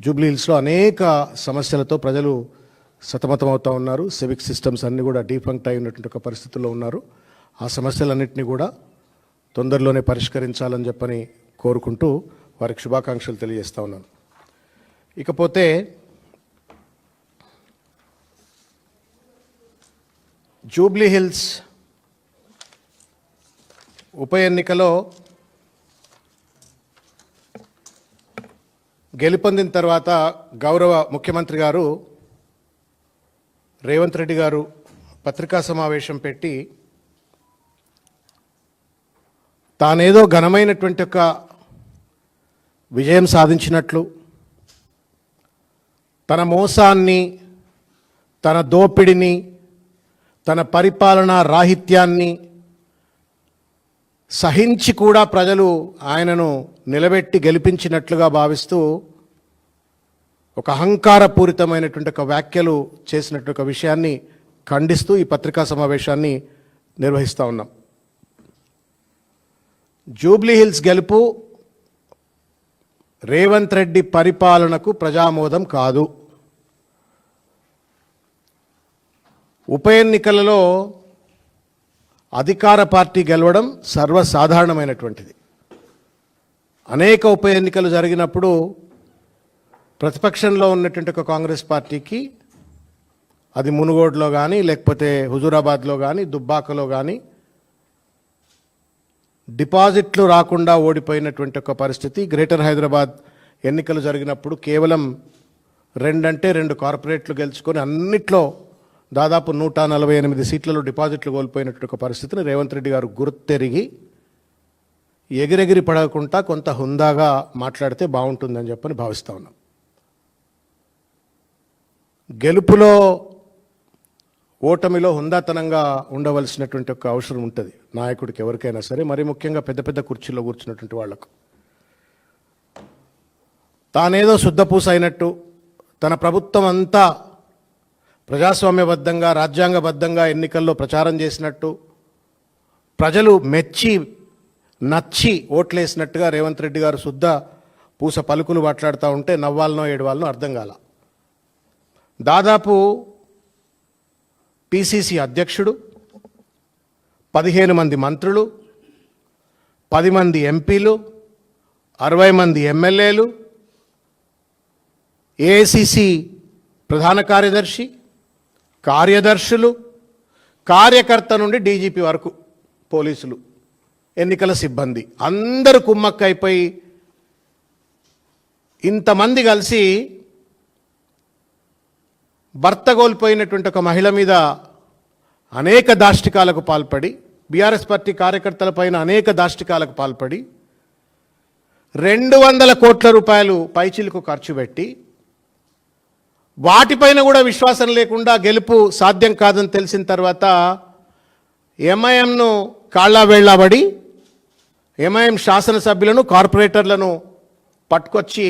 Jubilee హిల్స్లో అనేక సమస్యలతో ప్రజలు సతమతమవుతూ ఉన్నారు. సివిక్ సిస్టమ్స్ అన్నీ కూడా డీఫంక్ట్ అయి ఉన్నటువంటి ఒక పరిస్థితుల్లో ఉన్నారు. ఆ సమస్యలన్నింటినీ కూడా తొందరలోనే పరిష్కరించాలని చెప్పని కోరుకుంటూ వారికి శుభాకాంక్షలు తెలియజేస్తూ ఉన్నాను. ఇకపోతే జూబ్లీ హిల్స్ ఉప ఎన్నికలో గెలుపొందిన తర్వాత గౌరవ ముఖ్యమంత్రి గారు రేవంత్ రెడ్డి గారు పత్రికా సమావేశం పెట్టి తానేదో ఘనమైనటువంటి ఒక విజయం సాధించినట్లు తన మోసాన్ని తన దోపిడిని తన పరిపాలనా రాహిత్యాన్ని సహించి కూడా ప్రజలు ఆయనను నిలబెట్టి గెలిపించినట్లుగా భావిస్తూ ఒక అహంకారపూరితమైనటువంటి ఒక వ్యాఖ్యలు చేసినట్టు ఒక విషయాన్ని ఖండిస్తూ ఈ పత్రికా సమావేశాన్ని నిర్వహిస్తూ ఉన్నాం. జూబ్లీ హిల్స్ గెలుపు రేవంత్ రెడ్డి పరిపాలనకు ప్రజామోదం కాదు. ఉప ఎన్నికలలో అధికార పార్టీ గెలవడం సర్వసాధారణమైనటువంటిది. అనేక ఉప ఎన్నికలు జరిగినప్పుడు ప్రతిపక్షంలో ఉన్నటువంటి ఒక కాంగ్రెస్ పార్టీకి అది మునుగోడులో కానీ లేకపోతే హుజూరాబాద్లో కానీ దుబ్బాకలో కానీ డిపాజిట్లు రాకుండా ఓడిపోయినటువంటి ఒక పరిస్థితి. గ్రేటర్ హైదరాబాద్ ఎన్నికలు జరిగినప్పుడు కేవలం రెండంటే రెండు కార్పొరేట్లు గెలుచుకొని అన్నిట్లో దాదాపు నూట నలభై ఎనిమిది సీట్లలో డిపాజిట్లు కోల్పోయినటువంటి ఒక పరిస్థితిని రేవంత్ రెడ్డి గారు గుర్తెరిగి ఎగిరెగిరి పడకుండా కొంత హుందాగా మాట్లాడితే బాగుంటుందని చెప్పని భావిస్తూ ఉన్నాం. గెలుపులో ఓటమిలో హుందాతనంగా ఉండవలసినటువంటి ఒక అవసరం ఉంటుంది. నాయకుడికి ఎవరికైనా సరే మరి ముఖ్యంగా పెద్ద పెద్ద కుర్చీలో కూర్చున్నటువంటి వాళ్ళకు తానేదో శుద్ధపూస అయినట్టు తన ప్రభుత్వం అంతా ప్రజాస్వామ్యబద్ధంగా రాజ్యాంగబద్ధంగా ఎన్నికల్లో ప్రచారం చేసినట్టు ప్రజలు మెచ్చి నచ్చి ఓట్లేసినట్టుగా రేవంత్ రెడ్డి గారు శుద్ధ పూస పలుకులు మాట్లాడుతూ ఉంటే నవ్వాలనో ఏడవాలనో అర్థం కాల. దాదాపు పిసిసి అధ్యక్షుడు పదిహేను మంది మంత్రులు పది మంది ఎంపీలు అరవై మంది ఎమ్మెల్యేలు ఏఐసిసి ప్రధాన కార్యదర్శి కార్యదర్శులు కార్యకర్త నుండి డీజీపీ వరకు పోలీసులు ఎన్నికల సిబ్బంది. అందరూ కుమ్మక్కైపోయి ఇంతమంది కలిసి భర్త కోల్పోయినటువంటి ఒక మహిళ మీద అనేక దాష్టికాలకు పాల్పడి బీఆర్ఎస్ పార్టీ కార్యకర్తలపైన అనేక దాష్టికాలకు పాల్పడి రెండు వందల కోట్ల రూపాయలు పైచిలకు ఖర్చు పెట్టి వాటిపైన కూడా విశ్వాసం లేకుండా గెలుపు సాధ్యం కాదని తెలిసిన తర్వాత ఎంఐఎంను కాళ్ళావేళ్ళాబడి ఎంఐఎం శాసనసభ్యులను కార్పొరేటర్లను పట్టుకొచ్చి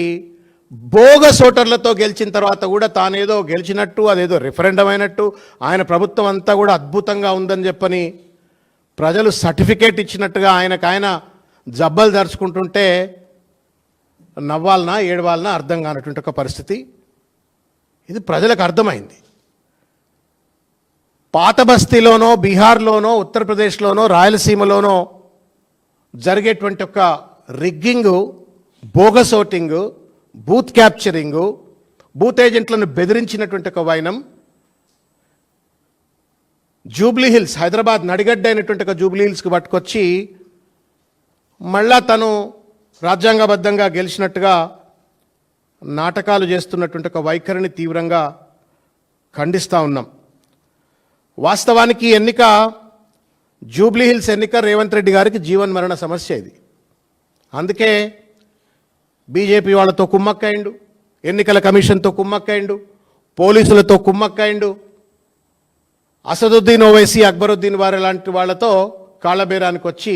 బోగస్ ఓటర్లతో గెలిచిన తర్వాత కూడా తానేదో గెలిచినట్టు అదేదో రిఫరెండం అయినట్టు ఆయన ప్రభుత్వం అంతా కూడా అద్భుతంగా ఉందని చెప్పని ప్రజలు సర్టిఫికేట్ ఇచ్చినట్టుగా ఆయనకు ఆయన జబ్బలు దరుచుకుంటుంటే నవ్వాలనా ఏడవాలనా అర్థం కానటువంటి ఒక పరిస్థితి. ఇది ప్రజలకు అర్థమైంది. పాత బస్తీలోనో బీహార్లోనో ఉత్తరప్రదేశ్లోనో రాయలసీమలోనో జరిగేటువంటి ఒక rigging bogus voting booth capturing booth ఏజెంట్లను బెదిరించినటువంటి ఒక వైనం జూబ్లీ హిల్స్ హైదరాబాద్ నడిగడ్డ అయినటువంటి ఒక జూబ్లీ హిల్స్కి పట్టుకొచ్చి మళ్ళా తను రాజ్యాంగబద్ధంగా గెలిచినట్టుగా నాటకాలు చేస్తున్నటువంటి ఒక వైఖరిని తీవ్రంగా ఖండిస్తూ ఉన్నాం. వాస్తవానికి ఈ ఎన్నిక జూబ్లీ హిల్స్ ఎన్నిక రేవంత్ రెడ్డి గారికి జీవన్ మరణ సమస్య ఇది. అందుకే బీజేపీ వాళ్ళతో కుమ్మక్కయిండు ఎన్నికల కమిషన్తో కుమ్మక్కయిండు పోలీసులతో కుమ్మక్కయిండు అసదుద్దీన్ ఓవైసీ అక్బరుద్దీన్ వారి లాంటి వాళ్ళతో కాళ్ళబేరానికి వచ్చి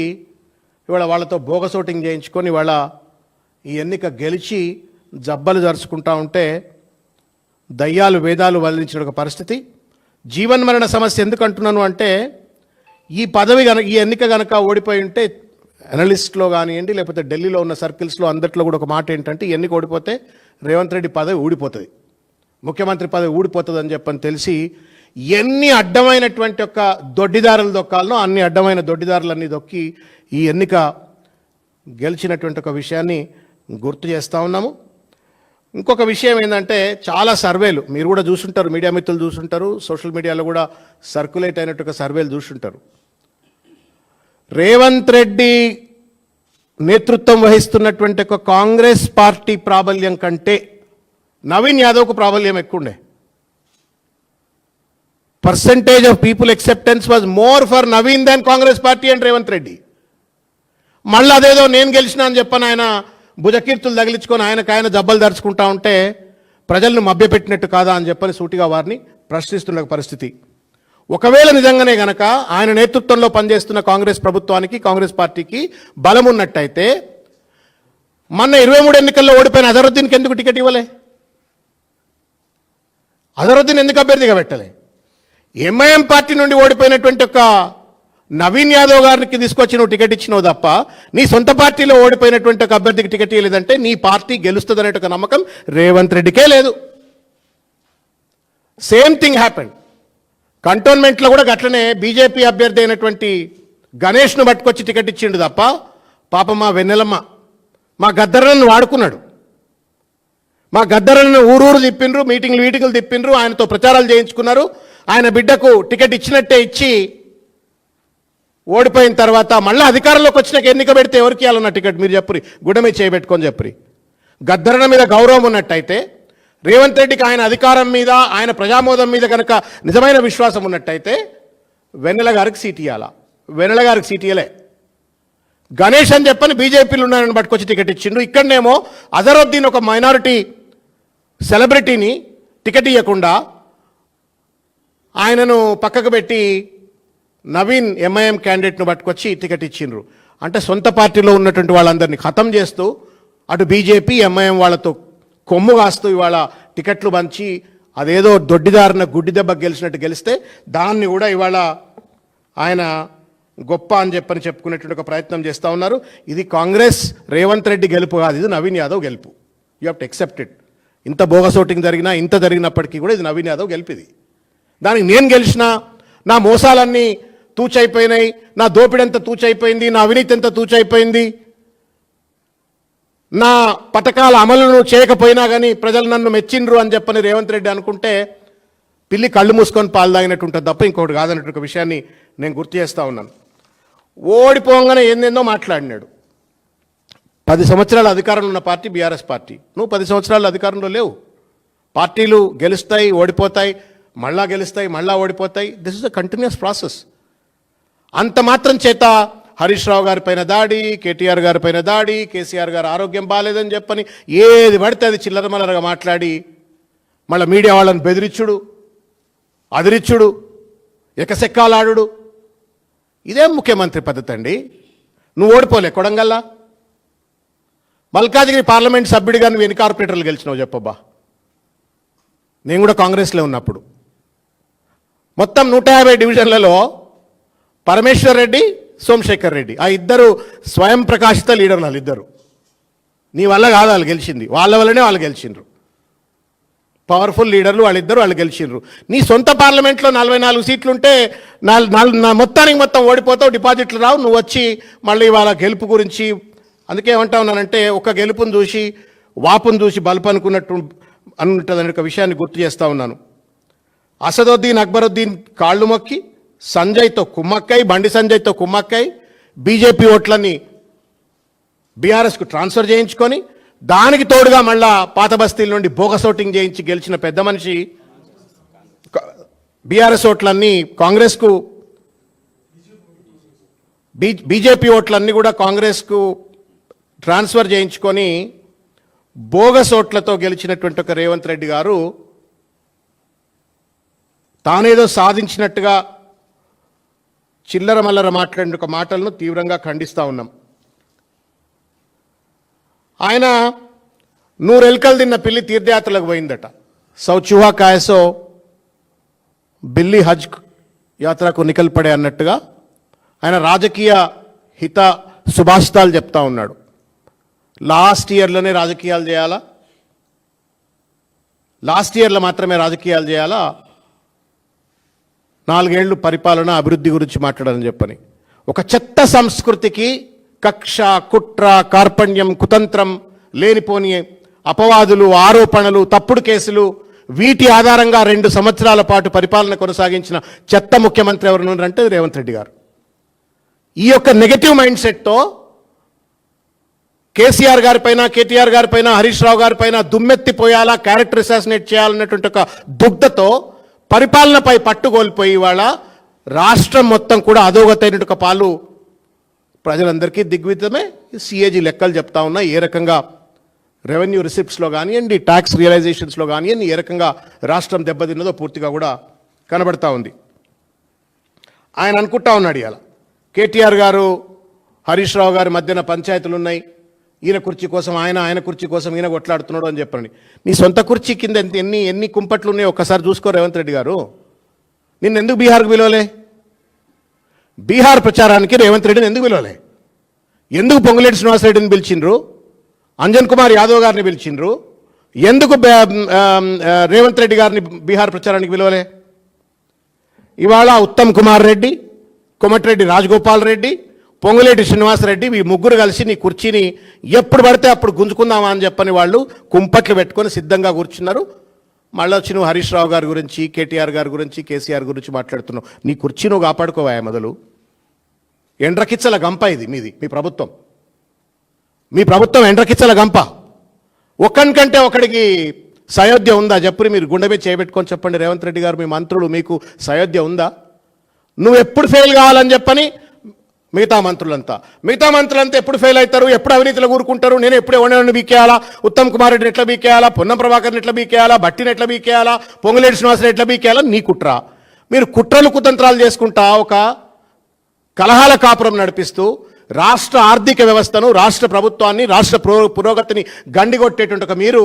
ఇవాళ వాళ్ళతో బోగసోటింగ్ చేయించుకొని ఇవాళ ఈ ఎన్నిక గెలిచి జబ్బలు జరుచుకుంటా ఉంటే దయ్యాలు వేదాలు వదిలించిన ఒక పరిస్థితి. జీవన్మరణ సమస్య ఎందుకు అంటున్నాను అంటే ఈ పదవి గన ఈ ఎన్నిక గనక ఓడిపోయి ఉంటే అనలిస్ట్లో కానివ్వండి లేకపోతే ఢిల్లీలో ఉన్న సర్కిల్స్లో అందరిలో కూడా ఒక మాట ఏంటంటే ఈ ఎన్నిక ఓడిపోతే రేవంత్ రెడ్డి పదవి ఊడిపోతుంది. ముఖ్యమంత్రి పదవి ఊడిపోతుంది అని చెప్పని తెలిసి ఎన్ని అడ్డమైనటువంటి ఒక దొడ్డిదారులు దొక్కాలనో అన్ని అడ్డమైన దొడ్డిదారులన్నీ దొక్కి ఈ ఎన్నిక గెలిచినటువంటి ఒక విషయాన్ని గుర్తు చేస్తూ ఉన్నాము. ఇంకొక విషయం ఏంటంటే చాలా సర్వేలు మీరు కూడా చూసుంటారు మీడియా మిత్రులు చూసుంటారు సోషల్ మీడియాలో కూడా సర్క్యులేట్ అయినట్టు ఒక సర్వేలు చూసుంటారు. రేవంత్ రెడ్డి నేతృత్వం వహిస్తున్నటువంటి ఒక కాంగ్రెస్ పార్టీ ప్రాబల్యం కంటే నవీన్ యాదవ్కు ప్రాబల్యం ఎక్కువండే. Percentage of people acceptance was more for Naveen than Congress party and Revanth Reddy. మళ్ళీ అదేదో నేను గెలిచిన అని చెప్పని ఆయన భుజకీర్తులు తగిలించుకొని ఆయనకు ఆయన జబ్బలు దరుచుకుంటా ఉంటే ప్రజలను మభ్యపెట్టినట్టు కాదా అని చెప్పని సూటిగా వారిని ప్రశ్నిస్తున్న పరిస్థితి. ఒకవేళ నిజంగానే గనక ఆయన నేతృత్వంలో పనిచేస్తున్న కాంగ్రెస్ ప్రభుత్వానికి కాంగ్రెస్ పార్టీకి బలం ఉన్నట్టయితే మొన్న ఇరవై మూడు ఎన్నికల్లో ఓడిపోయిన అజరుద్దీన్కి ఎందుకు టికెట్ ఇవ్వలే? అజరుద్దీన్ ఎందుకు అభ్యర్థిగా పెట్టలే? ఎంఐఎం పార్టీ నుండి ఓడిపోయినటువంటి ఒక నవీన్ యాదవ్ గారికి తీసుకొచ్చి నువ్వు టికెట్ ఇచ్చినావు తప్ప నీ సొంత పార్టీలో ఓడిపోయినటువంటి ఒక అభ్యర్థికి టికెట్ ఇవ్వలేదంటే నీ పార్టీ గెలుస్తుంది ఒక నమ్మకం రేవంత్ రెడ్డికే లేదు. సేమ్ థింగ్ హ్యాపెన్ కంటోన్మెంట్లో కూడా గట్లనే బీజేపీ అభ్యర్థి అయినటువంటి గణేష్ను పట్టుకొచ్చి టికెట్ ఇచ్చిండు తప్ప పాప మా వెన్నెలమ్మ మా గద్దరను వాడుకున్నాడు. మా గద్దరను ఊరూరు తిప్పిండ్రు మీటింగ్లు వీటింగ్లు తిప్పిండ్రు ఆయనతో ప్రచారాలు చేయించుకున్నారు. ఆయన బిడ్డకు టికెట్ ఇచ్చినట్టే ఇచ్చి ఓడిపోయిన తర్వాత మళ్ళీ అధికారంలోకి వచ్చినాక ఎన్నిక పెడితే ఎవరికి ఇవ్వాలన్న టికెట్ మీరు చెప్పరి? గుడమే చేయబెట్టుకొని చెప్పరి. గద్దరణ మీద గౌరవం ఉన్నట్టయితే రేవంత్ రెడ్డికి ఆయన అధికారం మీద ఆయన ప్రజామోదం మీద కనుక నిజమైన విశ్వాసం ఉన్నట్టయితే వెన్నెల గారికి సీట్ ఇవ్వాలా వెన్నెల గారికి సీట్ ఇవ్వలే గణేష్ అని చెప్పని బీజేపీలు ఉన్నారని పట్టుకొచ్చి టికెట్ ఇచ్చిండు ఇక్కడనేమో అజరుద్దీన్ ఒక మైనారిటీ సెలబ్రిటీని టికెట్ ఇవ్వకుండా ఆయనను పక్కకు పెట్టి నవీన్ ఎంఐఎం క్యాండిడేట్ను పట్టుకొచ్చి టికెట్ ఇచ్చిండ్రు. అంటే సొంత పార్టీలో ఉన్నటువంటి వాళ్ళందరినీ ఖతం చేస్తూ అటు బీజేపీ ఎంఐఎం వాళ్ళతో కొమ్ము కాస్తూ ఇవాళ టికెట్లు పంచి అదేదో దొడ్డిదారిన గుడ్డి దెబ్బ గెలిచినట్టు గెలిస్తే దాన్ని కూడా ఇవాళ ఆయన గొప్ప అని చెప్పని చెప్పుకునేటువంటి ఒక ప్రయత్నం చేస్తూ ఉన్నారు. ఇది కాంగ్రెస్ రేవంత్ రెడ్డి గెలుపు కాదు ఇది నవీన్ యాదవ్ గెలుపు. యూ హ్యావ్ టు ఎక్సెప్టెడ్ ఇంత బోగస్ ఓటింగ్ జరిగినా ఇంత జరిగినప్పటికీ కూడా ఇది నవీన్ యాదవ్ గెలిపిది దానికి నేను గెలిచిన నా మోసాలన్నీ తూచైపోయినాయి. నా దోపిడంతా తూచైపోయింది నా అవినీతి ఎంత తూచైపోయింది. నా పథకాల అమలును చేయకపోయినా కానీ ప్రజలు నన్ను మెచ్చిండ్రు అని చెప్పని రేవంత్ రెడ్డి అనుకుంటే పిల్లి కళ్ళు మూసుకొని పాలు తాగినట్టు ఉంటుంది తప్ప ఇంకోటి కాదన్నట్టు ఒక విషయాన్ని నేను గుర్తు చేస్తూ ఉన్నాను. ఓడిపోగానే ఏందేందో మాట్లాడినాడు. పది సంవత్సరాల అధికారంలో ఉన్న పార్టీ బీఆర్ఎస్ పార్టీ. నువ్వు పది సంవత్సరాల అధికారంలో లేవు. పార్టీలు గెలుస్తాయి ఓడిపోతాయి మళ్ళా గెలుస్తాయి మళ్ళా ఓడిపోతాయి. This is a continuous process అంత మాత్రం చేత హరీష్ రావు గారి పైన దాడి కేటీఆర్ గారి పైన దాడి కేసీఆర్ గారు ఆరోగ్యం బాగాలేదని చెప్పని ఏది పడితే అది చిల్లరమల్లరగా మాట్లాడి మళ్ళీ మీడియా వాళ్ళని బెదిరించుడు అదిరిచ్చుడు ఎకసెక్కాలాడు ఇదేం ముఖ్యమంత్రి పద్ధతి అండి. నువ్వు ఓడిపోలే కొడంగల్లా. మల్కాజిగిరి పార్లమెంట్ సభ్యుడిగా నువ్వు ఎన్ని కార్పొరేటర్లు గెలిచినావు చెప్పబ్బా. నేను కూడా కాంగ్రెస్లో ఉన్నప్పుడు. మొత్తం నూట యాభై డివిజన్లలో పరమేశ్వర్ రెడ్డి సోమశేఖర్ రెడ్డి. ఆ ఇద్దరు స్వయం ప్రకాశిత లీడర్లు వాళ్ళు ఇద్దరు. నీ వల్ల కాదు వాళ్ళు గెలిచింది. వాళ్ళ వల్లనే వాళ్ళు గెలిచిండ్రు. పవర్ఫుల్ లీడర్లు వాళ్ళిద్దరు వాళ్ళు గెలిచిండ్రు. నీ సొంత పార్లమెంట్లో నలభై నాలుగు సీట్లు ఉంటే నా మొత్తానికి మొత్తం ఓడిపోతావు డిపాజిట్లు రావు నువ్వు వచ్చి మళ్ళీ వాళ్ళ గెలుపు గురించి అందుకే ఏమంటా ఉన్నానంటే ఒక గెలుపును చూసి వాపును చూసి బలుపు అనుకున్నట్టు అనుంటుందని ఒక విషయాన్ని గుర్తు చేస్తూ ఉన్నాను. అసదుద్దీన్ అక్బరుద్దీన్ కాళ్ళు మొక్కి సంజయ్తో కుమ్మక్కై బండి సంజయ్తో కుమ్మక్కై బీజేపీ ఓట్లని బీఆర్ఎస్కు ట్రాన్స్ఫర్ చేయించుకొని దానికి తోడుగా మళ్ళా పాత బస్తీల నుండి బోగస్ ఓటింగ్ చేయించి గెలిచిన పెద్ద మనిషి బీఆర్ఎస్ ఓట్లన్నీ కాంగ్రెస్కు బీ బీజేపీ ఓట్లన్నీ కూడా కాంగ్రెస్కు ట్రాన్స్ఫర్ చేయించుకొని బోగస్ ఓట్లతో గెలిచినటువంటి ఒక రేవంత్ రెడ్డి గారు తానేదో సాధించినట్టుగా చిల్లర మల్లర మాట్లాడిన ఒక మాటలను తీవ్రంగా ఖండిస్తూ ఉన్నాం. ఆయన నూరెల్కలు తిన్న పిల్లి తీర్థయాత్రలకు పోయిందట. సౌచుహా కాయసో బిల్లి హజ్ యాత్రకు నికల్పడే అన్నట్టుగా ఆయన రాజకీయ హిత సుభాషితాలు చెప్తా ఉన్నాడు. లాస్ట్ ఇయర్లోనే రాజకీయాలు చేయాలా? లాస్ట్ ఇయర్లో మాత్రమే రాజకీయాలు చేయాలా? నాలుగేళ్ళు పరిపాలన అభివృద్ధి గురించి మాట్లాడాలని చెప్పని. ఒక చెత్త సంస్కృతికి కక్ష కుట్ర కార్పణ్యం కుతంత్రం లేనిపోని అపవాదులు ఆరోపణలు తప్పుడు కేసులు వీటి ఆధారంగా రెండు సంవత్సరాల పాటు పరిపాలన కొనసాగించిన చెత్త ముఖ్యమంత్రి ఎవరు అంటే రేవంత్ రెడ్డి గారు. ఈ యొక్క నెగటివ్ మైండ్ సెట్తో కేసీఆర్ గారి పైన కేటీఆర్ గారి పైన హరీష్ రావు గారిపైన దుమ్మెత్తిపోయాలా క్యారెక్టర్ అసాసినేట్ చేయాలన్నటువంటి ఒక దుగ్ధతో పరిపాలనపై పట్టుకోల్పోయి ఇవాళ రాష్ట్రం మొత్తం కూడా అధోగతైనటువంటి పాలు ప్రజలందరికీ దిగ్వితమే సిఏజీ లెక్కలు చెప్తా ఉన్నా ఏ రకంగా రెవెన్యూ రిసిప్ట్స్లో కానివ్వండి ట్యాక్స్ రియలైజేషన్స్లో కానివ్వండి ఏ రకంగా రాష్ట్రం దెబ్బతిన్నదో పూర్తిగా కూడా కనబడతా ఉంది. ఆయన అనుకుంటా ఉన్నాడు ఇలా కేటీఆర్ గారు హరీష్ రావు గారి మధ్యన పంచాయతీలు ఉన్నాయి ఈయన కుర్చీ కోసం ఆయన ఆయన కుర్చీ కోసం ఈయన కొట్లాడుతున్నాడు అని చెప్పండి. నీ సొంత కుర్చీ కింద ఎంత- ఎన్ని ఎన్ని కుంపట్లు ఉన్నాయో ఒక్కసారి చూసుకో రేవంత్ రెడ్డి గారు. నిన్ను ఎందుకు బీహార్కు పిలవలే? బీహార్ ప్రచారానికి రేవంత్ రెడ్డిని ఎందుకు పిలవలే? ఎందుకు పొంగులేటి శ్రీనివాసరెడ్డిని పిలిచిండ్రు? అంజన్ కుమార్ యాదవ్ గారిని పిలిచిండ్రు? ఎందుకు రేవంత్ రెడ్డి గారిని బీహార్ ప్రచారానికి పిలవలే? ఇవాళ ఉత్తమ్ కుమార్ రెడ్డి కొమటిరెడ్డి రాజగోపాల్ రెడ్డి పొంగులేటి శ్రీనివాసరెడ్డి ఈ ముగ్గురు కలిసి నీ కుర్చీని ఎప్పుడు పడితే అప్పుడు గుంజుకుందామా అని చెప్పని వాళ్ళు కుంపట్లు పెట్టుకొని సిద్ధంగా కూర్చున్నారు. మళ్ళీ వచ్చి నువ్వు హరీష్ రావు గారి గురించి కేటీఆర్ గారి గురించి కేసీఆర్ గురించి మాట్లాడుతున్నావు. నీ కుర్చీ నువ్వు కాపాడుకోవా మొదలు? ఎండ్రకిచ్చల గంప ఇది మీది మీ ప్రభుత్వం. మీ ప్రభుత్వం ఎండ్రకిచ్చల గంప. ఒక్కనికంటే ఒకడికి సయోధ్య ఉందా? చెప్పుని మీరు గుండె మీద చేయబెట్టుకొని చెప్పండి. రేవంత్ రెడ్డి గారు మీ మంత్రులు మీకు సయోధ్య ఉందా? నువ్వు ఎప్పుడు ఫెయిల్ కావాలని చెప్పని మిగతా మంత్రులంతా. మిగతా మంత్రులంతా ఎప్పుడు ఫెయిల్ అవుతారు? ఎప్పుడు అవినీతిలో కూరుకుంటారు? నేను ఎప్పుడు ఎవరిని బీకేయాలా? ఉత్తమ్ కుమార్ రెడ్డిని ఎట్లా బీకేయాలా? పొన్నం ప్రభాకర్ని ఎట్లా బీకేయాలా? బట్టిని ఎట్లా బీకేయాలా? పొంగులేటి శ్రీనివాసని ఎట్లా బీకేయాలా? నీ కుట్ర. మీరు కుట్రలు కుతంత్రాలు చేసుకుంటా ఒక కలహాల కాపురం నడిపిస్తూ రాష్ట్ర ఆర్థిక వ్యవస్థను రాష్ట్ర ప్రభుత్వాన్ని రాష్ట్ర పురో పురోగతిని గండిగొట్టేటువంటి ఒక మీరు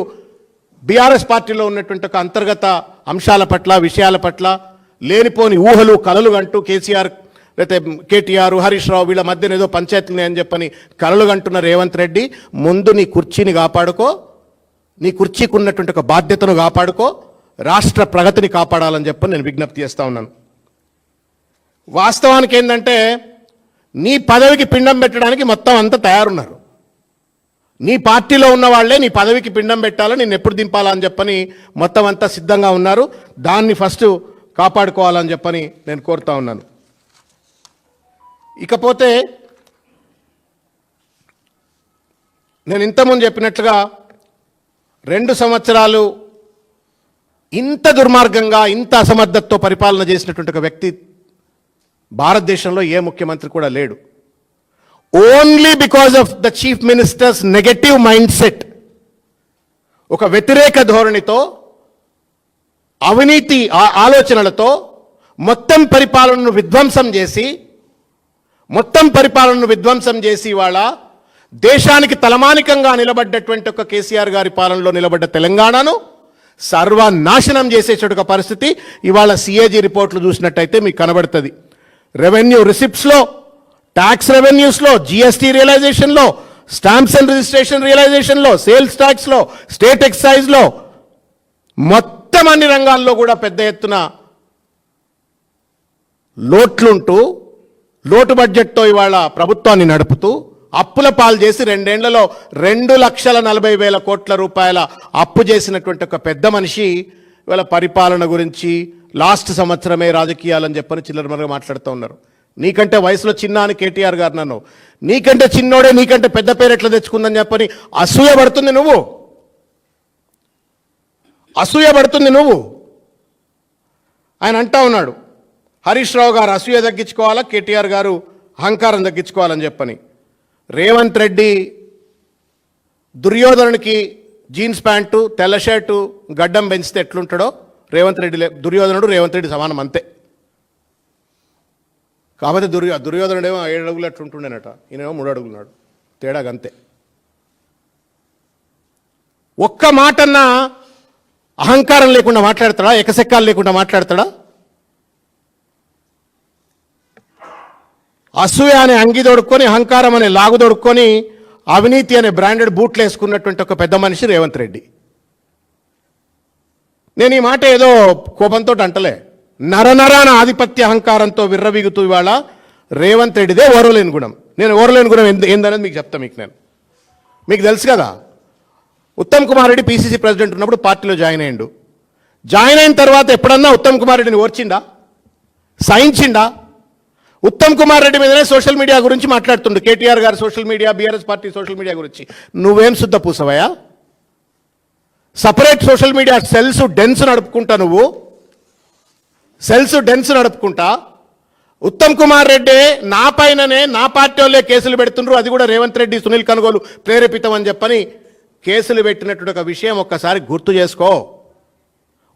బీఆర్ఎస్ పార్టీలో ఉన్నటువంటి ఒక అంతర్గత అంశాల పట్ల విషయాల పట్ల లేనిపోని ఊహలు కలలు అంటూ కేసీఆర్ లేకపోతే కేటీఆర్ హరీష్ రావు వీళ్ళ మధ్యన ఏదో పంచాయతీలు అని చెప్పని కలలు కంటున్న రేవంత్ రెడ్డి ముందు నీ కుర్చీని కాపాడుకో నీ కుర్చీకి ఉన్నటువంటి ఒక బాధ్యతను కాపాడుకో రాష్ట్ర ప్రగతిని కాపాడాలని చెప్పని నేను విజ్ఞప్తి చేస్తా ఉన్నాను. వాస్తవానికి ఏంటంటే నీ పదవికి పిండం పెట్టడానికి మొత్తం అంతా తయారున్నారు. నీ పార్టీలో ఉన్న వాళ్ళే నీ పదవికి పిండం పెట్టాలని నేను ఎప్పుడు దింపాలా అని చెప్పని మొత్తం అంతా సిద్ధంగా ఉన్నారు. దాన్ని ఫస్ట్ కాపాడుకోవాలని చెప్పని నేను కోరుతా ఉన్నాను. ఇకపోతే నేను ఇంతకుముందు చెప్పినట్లుగా రెండు సంవత్సరాలు ఇంత దుర్మార్గంగా ఇంత అసమర్థతతో పరిపాలన చేసినటువంటి ఒక వ్యక్తి భారతదేశంలో ఏ ముఖ్యమంత్రి కూడా లేడు. Only because of the chief ministers negative mindset ఒక వ్యతిరేక ధోరణితో అవినీతి ఆ- ఆలోచనలతో మొత్తం పరిపాలనను విధ్వంసం చేసి మొత్తం పరిపాలనను విధ్వంసం చేసి ఇవాళ దేశానికి తలమానికంగా నిలబడ్డటువంటి ఒక కేసీఆర్ గారి పాలనలో నిలబడ్డ తెలంగాణను సర్వనాశనం చేసేటువంటి ఒక పరిస్థితి. ఇవాళ సిఏజీ రిపోర్ట్లు చూసినట్టయితే మీకు కనబడుతుంది. రెవెన్యూ రిసిప్ట్స్లో ట్యాక్స్ రెవెన్యూస్లో జిఎస్టీ రియలైజేషన్లో స్టాంప్స్ అండ్ రిజిస్ట్రేషన్ రియలైజేషన్లో సేల్స్ ట్యాక్స్లో స్టేట్ ఎక్సైజ్లో మొత్తం అన్ని రంగాల్లో కూడా పెద్ద ఎత్తున లోట్లుంటూ లోటు బడ్జెట్తో ఇవాళ ప్రభుత్వాన్ని నడుపుతూ అప్పుల పాలు చేసి రెండేళ్ళలో రెండు లక్షల నలభై వేల కోట్ల రూపాయల అప్పు చేసినటువంటి ఒక పెద్ద మనిషి ఇవాళ పరిపాలన గురించి లాస్ట్ సంవత్సరమే రాజకీయాలని చెప్పని చిల్లరమరగా మాట్లాడుతూ ఉన్నారు. నీకంటే వయసులో చిన్న అని కేటీఆర్ గారు నన్ను. నీకంటే చిన్నోడే నీకంటే పెద్ద పేరు ఎట్లా తెచ్చుకుందని చెప్పని అసూయ పడుతుంది నువ్వు. అసూయ పడుతుంది నువ్వు. ఆయన అంటా ఉన్నాడు. హరీష్ రావు గారు అసూయ తగ్గించుకోవాలా కేటీఆర్ గారు అహంకారం తగ్గించుకోవాలని చెప్పని. రేవంత్ రెడ్డి దుర్యోధనునికి జీన్స్ ప్యాంటు తెల్ల షర్టు గడ్డం పెంచితే ఎట్లుంటాడో? రేవంత్ రెడ్డి దుర్యోధనుడు రేవంత్ రెడ్డి సమానం అంతే. కాకపోతే దుర్యో దుర్యోధనుడేమో ఏడు అడుగులు అట్లుంటుండేనట ఈయనేమో మూడు అడుగులున్నాడు తేడాగంతే ఒక్క మాటన్నా అహంకారం లేకుండా మాట్లాడతాడా? ఎకసెక్కాలు లేకుండా మాట్లాడతాడా? అసూయ అనే అంగి దొడుక్కొని అహంకారం అనే లాగు దొడుక్కొని అవినీతి అనే బ్రాండెడ్ బూట్లు వేసుకున్నటువంటి ఒక పెద్ద మనిషి రేవంత్ రెడ్డి. నేను ఈ మాట ఏదో కోపంతో అంటలే. నరనరాన ఆధిపత్య అహంకారంతో విర్రవీగుతూ ఇవాళ రేవంత్ రెడ్డిదే ఓరలేని గుణం. నేను ఓరలేని గుణం ఎందు- ఏందనేది మీకు చెప్తా మీకు నేను. మీకు తెలుసు కదా ఉత్తమ్ కుమార్ రెడ్డి పీసీసీ ప్రెసిడెంట్ ఉన్నప్పుడు పార్టీలో జాయిన్ అయ్యిండు. జాయిన్ అయిన తర్వాత ఎప్పుడన్నా ఉత్తమ్ కుమార్ రెడ్డిని ఓర్చిండా? సహించిండా? ఉత్తమ్ కుమార్ రెడ్డి మీదనే సోషల్ మీడియా గురించి మాట్లాడుతుండు. కేటీఆర్ గారు social media BRS party social media గురించి. నువ్వేం శుద్ధ పూసవయా separate social media cells dens నడుపుకుంటా నువ్వు? సెల్స్ డెన్స్ నడుపుకుంటా? ఉత్తమ్ కుమార్ రెడ్డి నా పైననే నా పార్టీ వాళ్ళే కేసులు పెడుతుండ్రు. అది కూడా రేవంత్ రెడ్డి సునీల్ కనుగోలు ప్రేరేపితం అని చెప్పని కేసులు పెట్టినటువంటి ఒక విషయం ఒక్కసారి గుర్తు చేసుకో.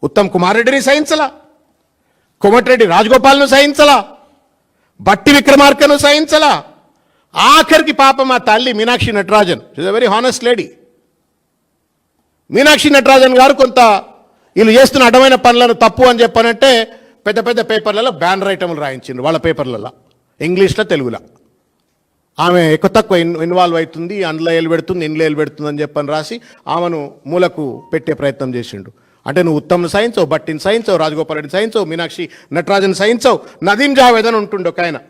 ఉత్తమ్ కుమార్ రెడ్డిని సహించలా. కోమటిరెడ్డి రాజగోపాల్ను సహించలా. బట్టి విక్రమార్కను సహించలా. ఆఖరికి పాప మా తల్లి Meenakshi Natarajan. Is a very honest lady Meenakshi Natarajan గారు కొంత వీళ్ళు చేస్తున్న అడ్డమైన పనులను తప్పు అని చెప్పనంటే పెద్ద పెద్ద పేపర్లలో బ్యానర్ ఐటమ్లు రాయించిండ్రు వాళ్ళ పేపర్లలో. ఇంగ్లీష్లో తెలుగులో. ఆమె ఎక్కువ తక్కువ ఇన్ ఇన్వాల్వ్ అవుతుంది అందులో ఏలు పెడుతుంది ఇంట్లో ఏలు పెడుతుంది అని చెప్పని రాసి ఆమెను మూలకు పెట్టే ప్రయత్నం చేసిండు. అంటే నువ్వు ఉత్తమ్ని సహించవు బట్టిని సహించవు రాజగోపాల్ రెడ్డిని మీనాక్షి నటరాజన్ సైన్సో నదీం జావేద్ అని ఉంటుండే ఒక ఆయన.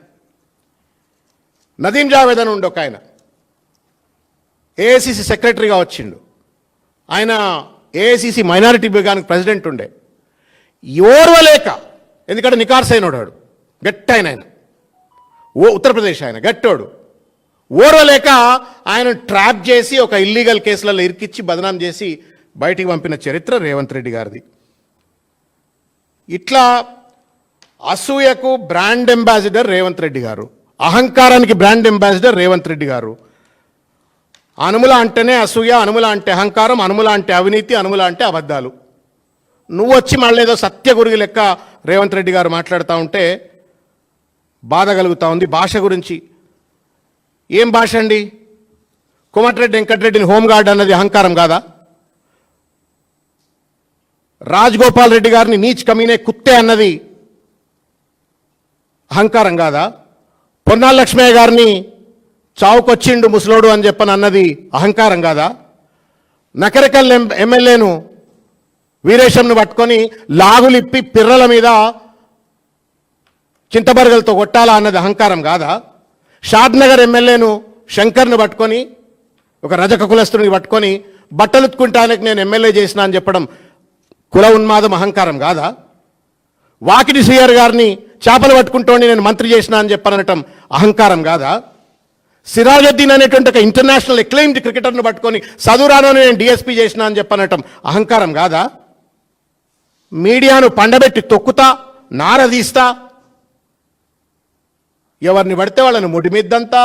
నదీం జావేద్ అని ఉండే ఒక ఆయన. ఏఐసిసి సెక్రటరీగా వచ్చిండు. ఆయన ఏఐసిసి మైనారిటీ విభాగానికి ప్రెసిడెంట్ ఉండే. ఓర్వలేక ఎందుకంటే నికార్స్ అయినోడాడు గట్టైన ఆయన ఓ ఉత్తరప్రదేశ్ ఆయన గట్టోడు ఓర్వలేక ఆయన ట్రాప్ చేసి ఒక ఇల్లీగల్ కేసులలో ఇరికిచ్చి బదనాం చేసి బయటికి పంపిన చరిత్ర రేవంత్ రెడ్డి గారిది. ఇట్లా అసూయకు బ్రాండ్ అంబాసిడర్ రేవంత్ రెడ్డి గారు అహంకారానికి బ్రాండ్ అంబాసిడర్ రేవంత్ రెడ్డి గారు. అనుముల అంటేనే అసూయ అనుముల అంటే అహంకారం అనుముల అంటే అవినీతి అనుముల అంటే అబద్ధాలు. నువ్వు వచ్చి మళ్ళీ ఏదో సత్యగురుగి లెక్క రేవంత్ రెడ్డి గారు మాట్లాడుతూ ఉంటే బాధ కలుగుతూ ఉంది భాష గురించి. ఏం భాష అండి? కోమటిరెడ్డి వెంకటరెడ్డిని హోంగార్డ్ అన్నది అహంకారం కాదా? రాజగోపాల్ రెడ్డి గారిని నీచ్ కమీనే కుత్తే అన్నది అహంకారం కాదా? పొన్నాల లక్ష్మయ్య గారిని చావుకొచ్చిండు ముసలోడు అని చెప్పని అన్నది అహంకారం కాదా? నకరకల్ ఎం- ఎమ్మెల్యేను వీరేశంను పట్టుకొని లాగులిప్పి పిర్రల మీద చింతబరగలతో కొట్టాలా అన్నది అహంకారం కాదా? షాద్నగర్ ఎమ్మెల్యేను శంకర్ను పట్టుకొని ఒక రజక కులస్తుని పట్టుకొని బట్టలు ఉతుకుంటానికి నేను ఎమ్మెల్యే చేసిన అని చెప్పడం కుల ఉన్మాదం అహంకారం కాదా? వాకిటి సీఆర్ గారిని చేపలు పట్టుకుంటోండి నేను మంత్రి చేసిన అని చెప్పనటం అహంకారం కాదా? సిరాజుద్దీన్ అనేటువంటి ఒక ఇంటర్నేషనల్ ఎక్లైమ్డ్ క్రికెటర్ను పట్టుకొని చదువురాను నేను డిఎస్పీ చేసిన అని చెప్పనటం అహంకారం కాదా? మీడియాను పండబెట్టి తొక్కుతా నారదీస్తా ఎవరిని పడితే వాళ్ళని ముడిమిద్దంతా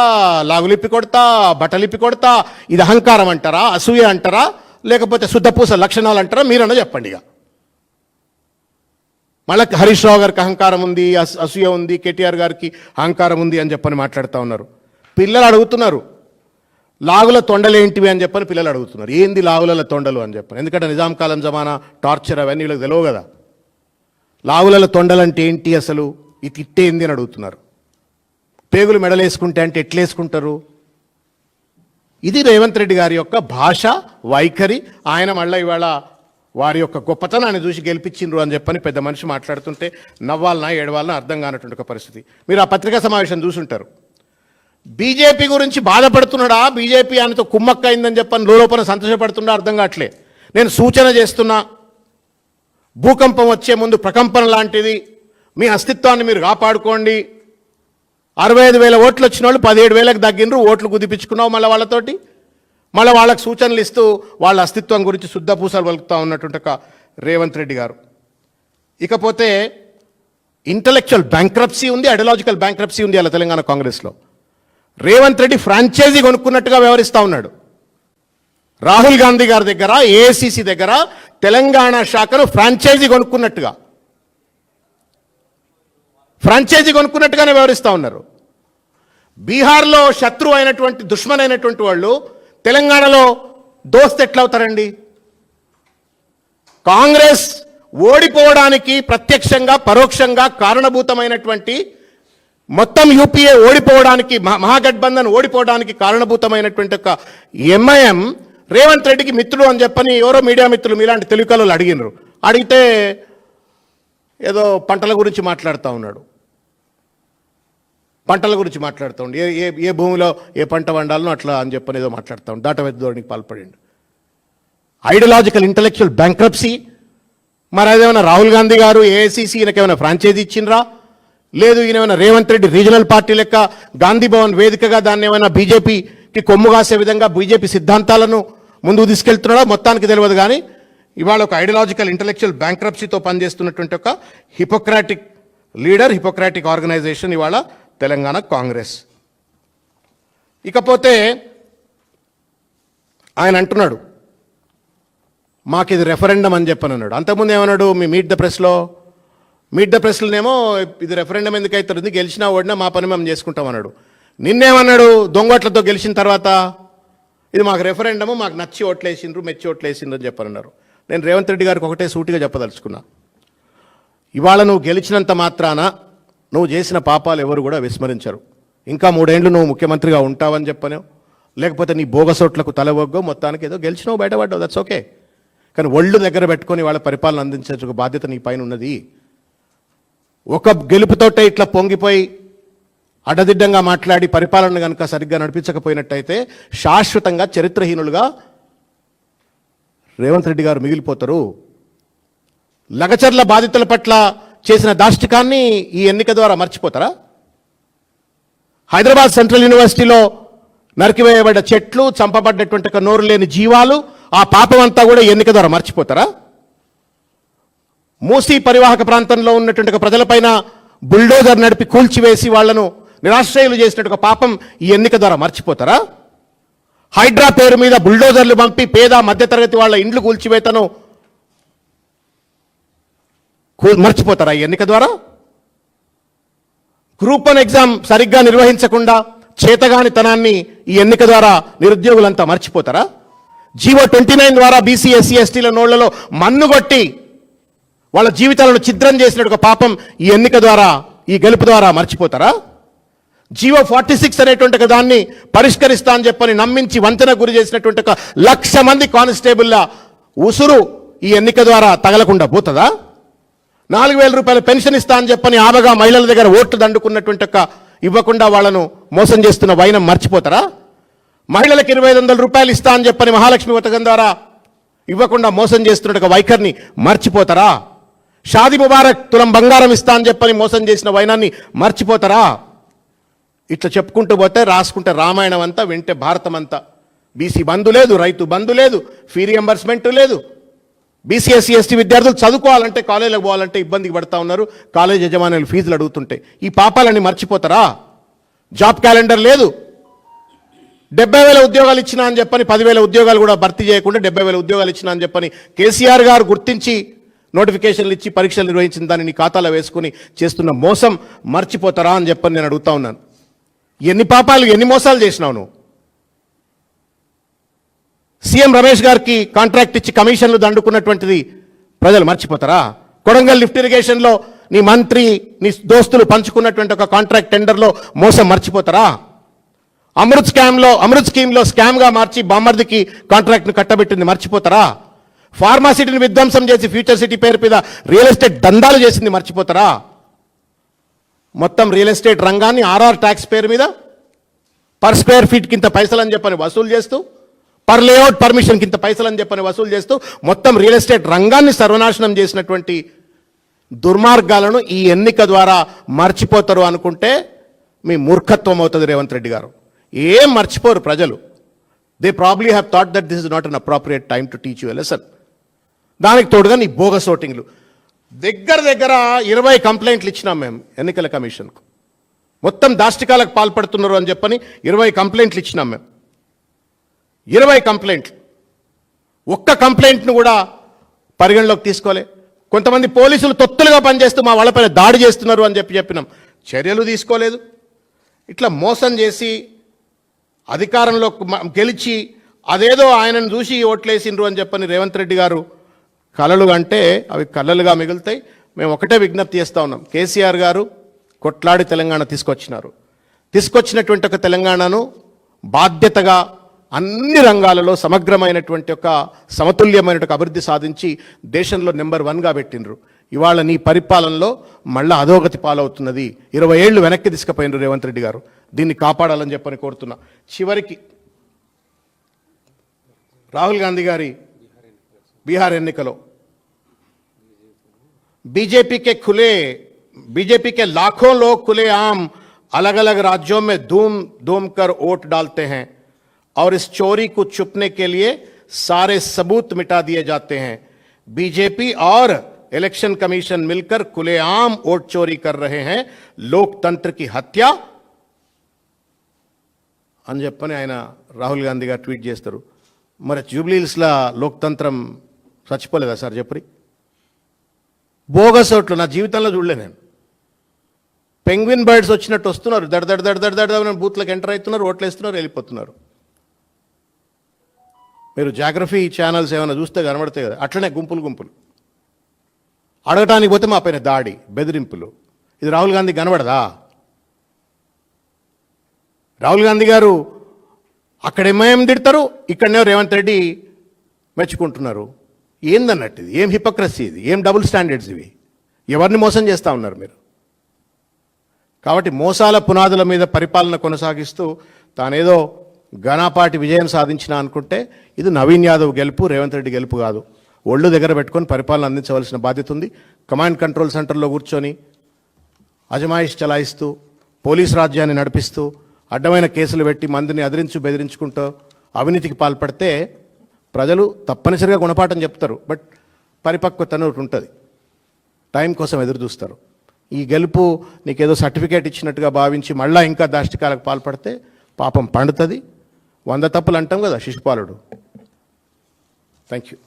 లాగులిప్పి కొడతా బట్టలిప్పి కొడతా ఇది అహంకారం అంటారా అసూయ అంటారా లేకపోతే శుద్ధపూస లక్షణాలు అంటారా మీరన్నా చెప్పండి ఇక మళ్ళీ హరీష్ రావు గారికి అహంకారం ఉంది అసూయ ఉంది కేటీఆర్ గారికి అహంకారం ఉంది అని చెప్పని మాట్లాడుతూ ఉన్నారు. పిల్లలు అడుగుతున్నారు. లాగుల తొండలు ఏంటివి అని చెప్పని పిల్లలు అడుగుతున్నారు. ఏంది లాగుల తొండలు అని చెప్పని. ఎందుకంటే నిజాం కాలం జమానా టార్చర్ అవన్నీ వీళ్ళకి తెలియవు కదా. లాగుల తొండలు అంటే ఏంటి అసలు? ఇది ఇట్టేంది అని అడుగుతున్నారు. పేగులు మెడలేసుకుంటే అంటే ఎట్లేసుకుంటారు? ఇది రేవంత్ రెడ్డి గారి యొక్క భాష వైఖరి. ఆయన మళ్ళీ ఇవాళ వారి యొక్క గొప్పతనాన్ని చూసి గెలిపించిండ్రు అని చెప్పని పెద్ద మనిషి మాట్లాడుతుంటే నవ్వాలనా ఏడవాలనా అర్థం కానటువంటి ఒక పరిస్థితి. మీరు ఆ పత్రికా సమావేశం చూసుంటారు. బీజేపీ గురించి బాధపడుతున్నాడా? బీజేపీ ఆయనతో కుమ్మక్కైందని చెప్పని లోపల సంతోషపడుతున్నా అర్థం కావట్లే. నేను సూచన చేస్తున్నా. భూకంపం వచ్చే ముందు ప్రకంపన లాంటిది. మీ అస్తిత్వాన్ని మీరు కాపాడుకోండి. అరవై ఐదు వేల ఓట్లు వచ్చిన వాళ్ళు పదిహేడు వేలకు తగ్గినరు ఓట్లు కుదిపించుకున్నావు మళ్ళీ వాళ్ళతోటి. మళ్ళీ వాళ్ళకి సూచనలు ఇస్తూ వాళ్ళ అస్తిత్వం గురించి శుద్ధ పూసలు వలుకుతూ ఉన్నటువంటి ఒక రేవంత్ రెడ్డి గారు. ఇకపోతే ఇంటలెక్చువల్ బ్యాంక్రప్సీ ఉంది ఐడియాలజికల్ బ్యాంక్రప్సీ ఉంది అలా తెలంగాణ కాంగ్రెస్లో. రేవంత్ రెడ్డి ఫ్రాంచైజీ కొనుక్కున్నట్టుగా వ్యవహరిస్తూ ఉన్నాడు. రాహుల్ గాంధీ గారి దగ్గర ఏఐసిసి దగ్గర తెలంగాణ శాఖను ఫ్రాంచైజీ కొనుక్కున్నట్టుగా. ఫ్రాంచైజీ కొనుక్కున్నట్టుగానే వ్యవహరిస్తూ ఉన్నారు. బీహార్లో శత్రువు అయినటువంటి దుష్మన్ అయినటువంటి వాళ్ళు తెలంగాణలో దోస్త్ ఎట్లా అవుతారండి కాంగ్రెస్ ఓడిపోవడానికి ప్రత్యక్షంగా పరోక్షంగా కారణభూతమైనటువంటి మొత్తం యూపీఏ ఓడిపోవడానికి మహాగఠబంధన్ ఓడిపోవడానికి కారణభూతమైనటువంటి ఒక ఎంఐఎం రేవంత్ రెడ్డికి మిత్రుడు అని చెప్పని ఎవరో మీడియా మిత్రులు మీలాంటి తెలుగులో అడిగినారు. అడిగితే ఏదో పంటల గురించి మాట్లాడుతూ ఉన్నాడు. పంటల గురించి మాట్లాడుతూ ఉండి. ఏ ఏ ఏ భూమిలో ఏ పంట వండాలనో అట్లా అని చెప్పని ఏదో మాట్లాడుతూ ఉండి. దాటవేత ధోరణికి పాల్పడిండు. ఐడియలాజికల్ ఇంటలెక్చువల్ బ్యాంక్రప్సీ మరి అదేమైనా రాహుల్ గాంధీ గారు ఏఐసిసి ఈయనకేమైనా ఫ్రాంచైజీ ఇచ్చిండ్రా? లేదు ఈయన ఏమైనా రేవంత్ రెడ్డి రీజనల్ పార్టీ లెక్క గాంధీ భవన్ వేదికగా దాన్ని ఏమైనా బీజేపీకి కొమ్ము కాసే విధంగా బీజేపీ సిద్ధాంతాలను ముందుకు తీసుకెళ్తున్నాడా? మొత్తానికి తెలియదు కానీ ఇవాళ ఒక ఐడియలాజికల్ ఇంటలెక్చువల్ బ్యాంక్రప్సీతో పనిచేస్తున్నటువంటి ఒక హిపోక్రాటిక్ లీడర్ హిపోక్రాటిక్ ఆర్గనైజేషన్ ఇవాళ తెలంగాణ కాంగ్రెస్. ఇకపోతే ఆయన అంటున్నాడు మాకు ఇది రెఫరెండం అని చెప్పని అన్నాడు. అంతకుముందు ఏమన్నాడు మీ మీట్ ద ప్రెస్లో మీట్ ద ప్రెస్లోనేమో ఇది రెఫరెండం ఎందుకు అవుతుంది గెలిచినా ఓడినా మా పని మేము చేసుకుంటాం అన్నాడు. నిన్నేమన్నాడు దొంగోట్లతో గెలిచిన తర్వాత ఇది మాకు రెఫరెండము మాకు నచ్చి ఓట్లేసిండ్రు మెచ్చి ఓట్లేసిండ్రు అని చెప్పనన్నారు నేను రేవంత్ రెడ్డి గారికి ఒకటే సూటిగా చెప్పదలుచుకున్నా. ఇవాళ నువ్వు గెలిచినంత మాత్రాన నువ్వు చేసిన పాపాలు ఎవరు కూడా విస్మరించరు. ఇంకా మూడేండ్లు నువ్వు ముఖ్యమంత్రిగా ఉంటావని చెప్పను లేకపోతే నీ బోగసోట్లకు తలవగ్గో మొత్తానికి ఏదో గెలిచినావు బయటపడ్డావు దట్స్ ఓకే కానీ ఒళ్ళు దగ్గర పెట్టుకొని వాళ్ళ పరిపాలన అందించే బాధ్యత నీ పైన ఉన్నది. ఒక గెలుపుతోటే ఇట్లా పొంగిపోయి అడ్డదిడ్డంగా మాట్లాడి పరిపాలన కనుక సరిగ్గా నడిపించకపోయినట్టయితే శాశ్వతంగా చరిత్రహీనులుగా రేవంత్ రెడ్డి గారు మిగిలిపోతారు. లగచర్ల బాధితుల పట్ల చేసిన దాష్టికాన్ని ఈ ఎన్నిక ద్వారా మర్చిపోతారా? హైదరాబాద్ సెంట్రల్ యూనివర్సిటీలో నరికివేయబడ్డ చెట్లు చంపబడ్డటువంటి ఒక నోరు లేని జీవాలు ఆ పాపం అంతా కూడా ఎన్నిక ద్వారా మర్చిపోతారా? మూసీ పరివాహక ప్రాంతంలో ఉన్నటువంటి ఒక ప్రజలపైన బుల్డోజర్ నడిపి కూల్చివేసి వాళ్ళను నిరాశ్రయులు చేసినట్టు ఒక పాపం ఈ ఎన్నిక ద్వారా మర్చిపోతారా? హైడ్రా పేరు మీద బుల్డోజర్లు పంపి పేద మధ్యతరగతి వాళ్ళ ఇండ్లు కూల్చివేతను మర్చిపోతారా ఈ ఎన్నిక ద్వారా? గ్రూప్ వన్ ఎగ్జామ్ సరిగ్గా నిర్వహించకుండా చేతగానితనాన్ని ఈ ఎన్నిక ద్వారా నిరుద్యోగులంతా మర్చిపోతారా? జీవో ట్వంటీ నైన్ ద్వారా బీసీ ఎస్సీ ఎస్టీల నోళ్ళలో మన్నుగొట్టి వాళ్ళ జీవితాలను ఛిద్రం చేసినట్టు ఒక పాపం ఈ ఎన్నిక ద్వారా ఈ గెలుపు ద్వారా మర్చిపోతారా? జీవో ఫార్టీ సిక్స్ అనేటువంటి ఒక దాన్ని పరిష్కరిస్తా అని చెప్పని నమ్మించి వంతెన గురి చేసినటువంటి ఒక లక్ష మంది కానిస్టేబుల్ల ఉసురు ఈ ఎన్నిక ద్వారా తగలకుండా పోతుందా? నాలుగు వేల రూపాయల పెన్షన్ ఇస్తా అని చెప్పని ఆబగా మహిళల దగ్గర ఓట్లు దండుకున్నటువంటి ఇవ్వకుండా వాళ్ళను మోసం చేస్తున్న వైనం మర్చిపోతారా? మహిళలకు ఇరవై ఐదు వందల రూపాయలు ఇస్తా అని చెప్పని మహాలక్ష్మి పథకం ద్వారా ఇవ్వకుండా మోసం చేస్తున్న వైఖరిని మర్చిపోతారా? షాది ముబారక్ తులం బంగారం ఇస్తా అని చెప్పని మోసం చేసిన వైనాన్ని మర్చిపోతారా? ఇట్లా చెప్పుకుంటూ పోతే రాసుకుంటే రామాయణం అంతా వింటే భారతం అంతా బీసీ బంధు లేదు రైతు బంధు లేదు ఫీ రియంబర్స్మెంట్ లేదు. బీసీఎస్సీ ఎస్టీ విద్యార్థులు చదువుకోవాలంటే కాలేజీలకు పోవాలంటే ఇబ్బందికి పడతా ఉన్నారు. కాలేజ్ యజమానులు ఫీజులు అడుగుతుంటే ఈ పాపాలన్నీ మర్చిపోతారా? జాబ్ క్యాలెండర్ లేదు. డెబ్బై వేల ఉద్యోగాలు ఇచ్చినా అని చెప్పని పదివేల ఉద్యోగాలు కూడా భర్తీ చేయకుండా డెబ్బై వేల ఉద్యోగాలు ఇచ్చినా అని చెప్పని కేసీఆర్ గారు గుర్తించి నోటిఫికేషన్లు ఇచ్చి పరీక్షలు నిర్వహించిన దాన్ని ఖాతాలో వేసుకుని చేస్తున్న మోసం మర్చిపోతారా అని చెప్పని నేను అడుగుతా ఉన్నాను. ఎన్ని పాపాలు ఎన్ని మోసాలు చేసినావు నువ్వు? సీఎం రమేష్ గారికి కాంట్రాక్ట్ ఇచ్చి కమిషన్లు దండుకున్నటువంటిది ప్రజలు మర్చిపోతారా? కొడంగల్ లిఫ్ట్ ఇరిగేషన్లో నీ మంత్రి నీ దోస్తులు పంచుకున్నటువంటి ఒక కాంట్రాక్ట్ టెండర్లో మోసం మర్చిపోతారా? అమృత్ స్కామ్లో అమృత్ స్కీమ్లో స్కామ్గా మార్చి బామ్మర్దికి కాంట్రాక్ట్ను కట్టబెట్టింది మర్చిపోతారా? ఫార్మాసిటీని విధ్వంసం చేసి ఫ్యూచర్ సిటీ పేరు మీద రియల్ ఎస్టేట్ దందాలు చేసింది మర్చిపోతారా? మొత్తం రియల్ ఎస్టేట్ రంగాన్ని ఆర్ఆర్ ట్యాక్స్ పేరు మీద పర్ స్క్వేర్ ఫీట్ కింద పైసలు అని చెప్పని వసూలు చేస్తూ పర్ లేఅవుట్ పర్మిషన్ ఇంత పైసలు అని చెప్పని వసూలు చేస్తూ మొత్తం రియల్ ఎస్టేట్ రంగాన్ని సర్వనాశనం చేసినటువంటి దుర్మార్గాలను ఈ ఎన్నిక ద్వారా మర్చిపోతారు అనుకుంటే మీ మూర్ఖత్వం అవుతుంది రేవంత్ రెడ్డి గారు. ఏం మర్చిపోరు ప్రజలు. They probably have thought that this is not an appropriate time to teach you lesson దానికి తోడుగా నీ బోగస్ ఓటింగ్లు. దగ్గర దగ్గర ఇరవై కంప్లైంట్లు ఇచ్చినాం మేము ఎన్నికల కమిషన్కు. మొత్తం దాష్టికాలకు పాల్పడుతున్నారు అని చెప్పని ఇరవై కంప్లైంట్లు ఇచ్చినాం మేము. ఇరవై కంప్లైంట్లు. ఒక్క కంప్లైంట్ను కూడా పరిగణలోకి తీసుకోలే. కొంతమంది పోలీసులు తొత్తులుగా పనిచేస్తూ మా వాళ్ళపైన దాడి చేస్తున్నారు అని చెప్పి చెప్పినాం. చర్యలు తీసుకోలేదు. ఇట్లా మోసం చేసి అధికారంలో గెలిచి అదేదో ఆయనను చూసి ఓట్లేసిండ్రు అని చెప్పని రేవంత్ రెడ్డి గారు కలలు అంటే అవి కళలుగా మిగులుతాయి. మేము ఒకటే విజ్ఞప్తి చేస్తా ఉన్నాం. కేసీఆర్ గారు కొట్లాడి తెలంగాణ తీసుకొచ్చినారు. తీసుకొచ్చినటువంటి ఒక తెలంగాణను బాధ్యతగా అన్ని రంగాలలో సమగ్రమైనటువంటి ఒక సమతుల్యమైనటువంటి అభివృద్ధి సాధించి దేశంలో నెంబర్ వన్గా పెట్టినరు ఇవాళ నీ పరిపాలనలో మళ్ళా అధోగతి పాలవుతున్నది ఇరవై ఏళ్ళు వెనక్కి తీసుకుపోయినరు రేవంత్ రెడ్డి గారు దీన్ని కాపాడాలని చెప్పని కోరుతున్నా చివరికి రాహుల్ గాంధీ గారి బీహార్ ఎన్నికలో बीजेपी के खुले बीजेपी के लाखों लोग खुलेआम अलग अलग राज्यों में धूम धूम कर वोट डालते हैं और इस चोरी को छुपने के लिए सारे सबूत मिटा दिए जाते हैं बीजेपी और इलेक्शन कमीशन मिलकर खुलेआम वोट चोरी कर रहे हैं लोकतंत्र की हत्या అని చెప్పని ఆయన రాహుల్ గాంధీ గారు ట్వీట్ చేస్తారు మరి జూబ్లీహిల్స్లో లోక్తంత్రం చచ్చిపోలేదా సార్ చెప్పరి బోగస్ ఓట్లు నా జీవితంలో చూడలే నేను పెంగ్విన్ బర్డ్స్ వచ్చినట్టు వస్తున్నారు దడ దడ దడ దడ దడ దడ బూత్లకు ఎంటర్ అవుతున్నారు ఓట్లు వేస్తున్నారు వెళ్ళిపోతున్నారు మీరు జాగ్రఫీ ఛానల్స్ ఏమైనా చూస్తే కనబడతాయి కదా అట్లనే గుంపులు గుంపులు. అడగటానికి పోతే మా పైన దాడి బెదిరింపులు. ఇది రాహుల్ గాంధీ కనబడదా? రాహుల్ గాంధీ గారు అక్కడ ఏం తిడతారు ఇక్కడనే రేవంత్ రెడ్డి మెచ్చుకుంటున్నారు. ఏందన్నట్టు ఇది ఏం హిపోక్రసీ ఇది? ఏం డబుల్ స్టాండర్డ్స్ ఇవి? ఎవరిని మోసం చేస్తూ ఉన్నారు మీరు? కాబట్టి మోసాల పునాదుల మీద పరిపాలన కొనసాగిస్తూ తానేదో ఘనాపాటి విజయం సాధించిన అనుకుంటే ఇది నవీన్ యాదవ్ గెలుపు రేవంత్ రెడ్డి గెలుపు కాదు. ఒళ్ళు దగ్గర పెట్టుకొని పరిపాలన అందించవలసిన బాధ్యత ఉంది. కమాండ్ కంట్రోల్ సెంటర్లో కూర్చొని అజమాయిష్ చలాయిస్తూ పోలీస్ రాజ్యాన్ని నడిపిస్తూ అడ్డమైన కేసులు పెట్టి మందిని అదిరించు బెదిరించుకుంటూ అవినీతికి పాల్పడితే ప్రజలు తప్పనిసరిగా గుణపాఠం చెప్తారు. బట్ పరిపక్వత ఒకటి ఉంటుంది. టైం కోసం ఎదురు చూస్తారు. ఈ గెలుపు నీకేదో సర్టిఫికేట్ ఇచ్చినట్టుగా భావించి మళ్ళీ ఇంకా దాష్టికాలకు పాల్పడితే పాపం పండుతుంది. వంద తప్పులు అంటాం కదా శిశుపాలుడు థ్యాంక్ యూ